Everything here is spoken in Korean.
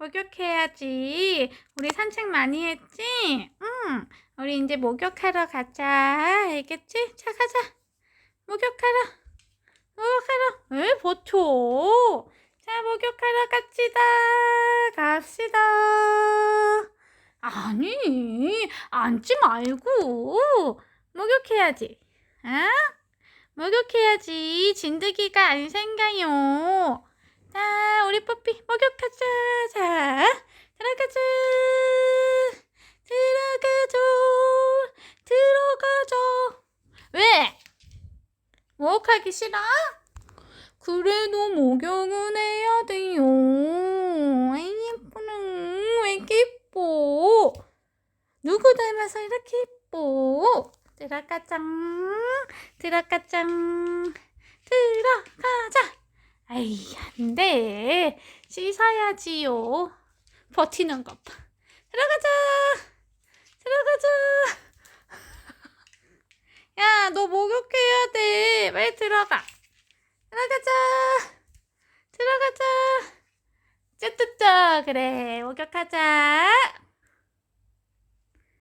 목욕해야지. 우리 산책 많이 했지? 응. 우리 이제 목욕하러 가자. 알겠지? 자, 가자. 목욕하러. 목욕하러. 에, 버텨. 자, 목욕하러 갑시다. 갑시다. 아니, 앉지 말고. 목욕해야지. 아? 목욕해야지. 진드기가 안 생겨요. 자, 우리 뽀삐 목욕하자. 자, 들어가자. 들어가죠. 들어가죠. 왜? 목욕하기 싫어? 그래도 목욕은 해야 돼요. 아이, 예쁘는. 왜 이렇게 예뻐? 누구 닮아서 이렇게 예뻐? 들어가짱. 들어가짱. 들어가자. 아이, 안 돼. 씻어야지요. 버티는 것 봐. 들어가자. 들어가자. 야, 너 목욕해야 돼. 빨리 들어가. 들어가자. 들어가자. 쭈쭈쭈. 그래, 목욕하자.